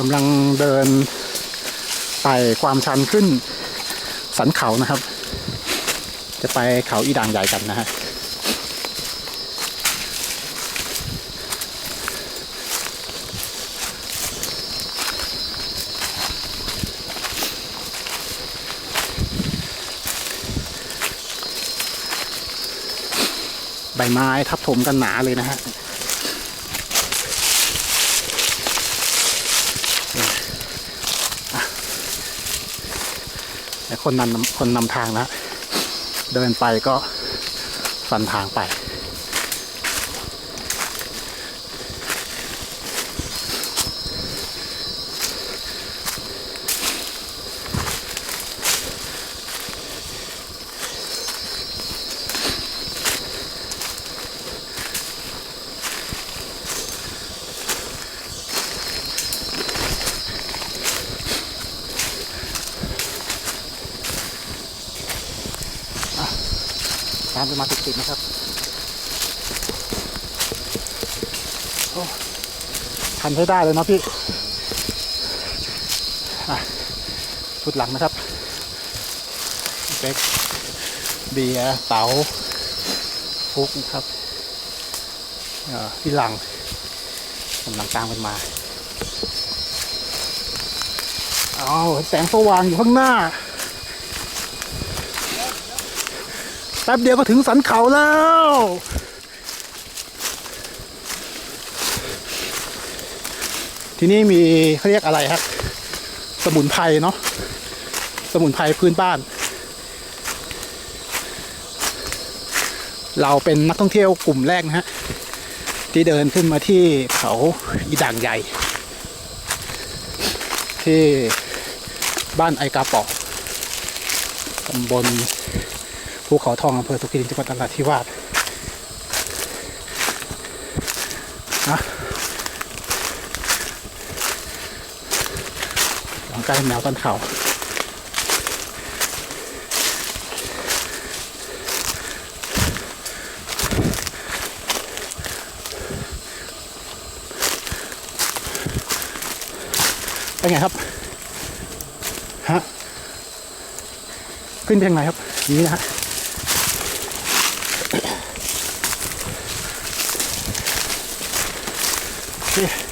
กำลังเดินไต่ความชันขึ้นสันเขานะครับ จะไปเขาอีด่างใหญ่กันนะฮะใบไม้ทับถมกันหนาเลยนะฮะ คนนำคนนำทางนะ เดินไปก็ฟันทางไป ตามไปมาติดๆนะครับโอ้ทันใช้ได้เลยเนาะพี่อะชุดหลังนะครับเบ็กเบียร์เต๋าฟุกนะครับอ่อพี่หลังกำลังตามกันมาเอาวแสงสว่างอยู่ข้างหน้า แป๊บเดียวก็ถึงสันเขาแล้ว ที่นี่มีเขาเรียกอะไรครับ สมุนไพรเนาะสมุนไพรพื้นบ้าน เราเป็นนักท่องเที่ยวกลุ่มแรกนะฮะ ที่เดินขึ้นมาที่เขาอีด่างใหญ่ ที่บ้านไอกาปอกตำบล ภูเขาทองอำเภอสุขินจังหวัดนราธิวาสนะหลังใกล้แนวต้นเขาเป็นไงครับ ฮะ ขึ้นไปทางไหนครับนี้นะฮะ โอเค